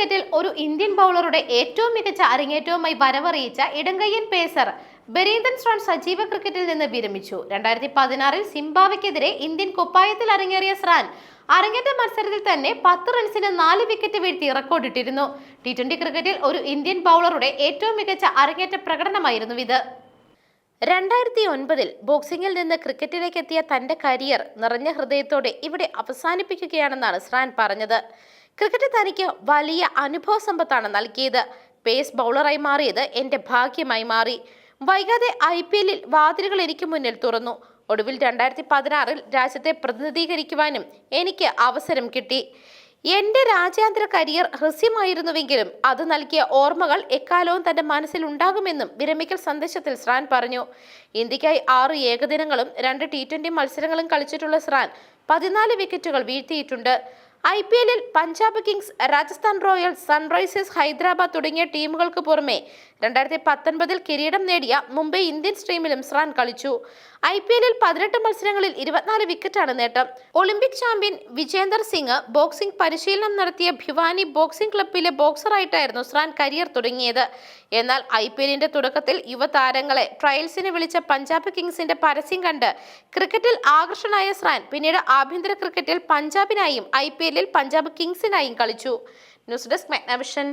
ക്രിക്കറ്റിൽ ഒരു ഇന്ത്യൻ ബൗളറുടെ ഏറ്റവും മികച്ച അരങ്ങേറ്റവുമായി വരവറിയിച്ച ഇടങ്കയ്യൻ പേസർ ബരീന്ദൻ സ്രോൺ സജീവ ക്രിക്കറ്റിൽ നിന്ന് വിരമിച്ചു. രണ്ടായിരത്തി പതിനാറിൽ സിംബാവയ്ക്കെതിരെ ഇന്ത്യൻ കുപ്പായത്തിൽ അരങ്ങേറിയ സ്രാൻ അരങ്ങേറ്റ മത്സരത്തിൽ തന്നെ പത്ത് റൺസിന് നാല് വിക്കറ്റ് വീഴ്ത്തി റെക്കോർഡിട്ടിരുന്നു. ടി ട്വന്റി ക്രിക്കറ്റിൽ ഒരു ഇന്ത്യൻ ബൗളറുടെ ഏറ്റവും മികച്ച അരങ്ങേറ്റ പ്രകടനമായിരുന്നു ഇത്. രണ്ടായിരത്തി ഒൻപതിൽ ബോക്സിംഗിൽ നിന്ന് ക്രിക്കറ്റിലേക്ക് എത്തിയ തന്റെ കരിയർ നിറഞ്ഞ ഹൃദയത്തോടെ ഇവിടെ അവസാനിപ്പിക്കുകയാണെന്നാണ് സ്രാൻ പറഞ്ഞത്. ക്രിക്കറ്റ് തനിക്ക് വലിയ അനുഭവ സമ്പത്താണ് നൽകിയത്. പേസ് ബൗളറായി മാറിയത് എന്റെ ഭാഗ്യമായി മാറി. വൈകാതെ ഐ പി എല്ലിൽ വാതിലുകൾ എനിക്ക് മുന്നിൽ തുറന്നു. ഒടുവിൽ രണ്ടായിരത്തി പതിനാറിൽ രാജ്യത്തെ പ്രതിനിധീകരിക്കുവാനും എനിക്ക് അവസരം കിട്ടി. എന്റെ രാജ്യാന്തര കരിയർ ഹൃസ്യമായിരുന്നുവെങ്കിലും അത് നൽകിയ ഓർമ്മകൾ എക്കാലവും തന്റെ മനസ്സിൽ ഉണ്ടാകുമെന്നും വിരമിക്കൽ സന്ദേശത്തിൽ സ്രാൻ പറഞ്ഞു. ഇന്ത്യക്കായി ആറ് ഏകദിനങ്ങളും രണ്ട് ടി ട്വന്റി മത്സരങ്ങളും കളിച്ചിട്ടുള്ള സ്രാൻ പതിനാല് വിക്കറ്റുകൾ വീഴ്ത്തിയിട്ടുണ്ട്. ഐ പി എല്ലിൽ Punjab Kings Rajasthan Royals Sunrisers Hyderabad തുടങ്ങിയ ടീമുകൾക്ക് പുറമെ രണ്ടായിരത്തി പത്തൊൻപതിൽ കിരീടം നേടിയ മുംബൈ ഇന്ത്യൻസ് ടീമിലും സ്രാൻ കളിച്ചു. ഐ പി എല്ലിൽ പതിനെട്ട് മത്സരങ്ങളിൽ ഇരുപത്തിനാല് വിക്കറ്റാണ് നേട്ടം. Olympic champion Vijender Singh boxing പരിശീലനം നടത്തിയ ഭിവാനി ബോക്സിംഗ് ക്ലബിലെ ബോക്സറായിട്ടായിരുന്നു സ്രാൻ കരിയർ തുടങ്ങിയത്. എന്നാൽ ഐ പി എല്ലിന്റെ തുടക്കത്തിൽ യുവതാരങ്ങളെ ട്രയൽസിന് വിളിച്ച പഞ്ചാബ് കിങ്സിന്റെ പരസ്യം കണ്ട് ക്രിക്കറ്റിൽ ആകർഷണായ സ്രാൻ പിന്നീട് ആഭ്യന്തര ക്രിക്കറ്റിൽ പഞ്ചാബിനായും ഐ പി എല്ലിൽ പഞ്ചാബ് കിങ്സിനായും കളിച്ചു. News desk മെഗ്നവിഷൻ.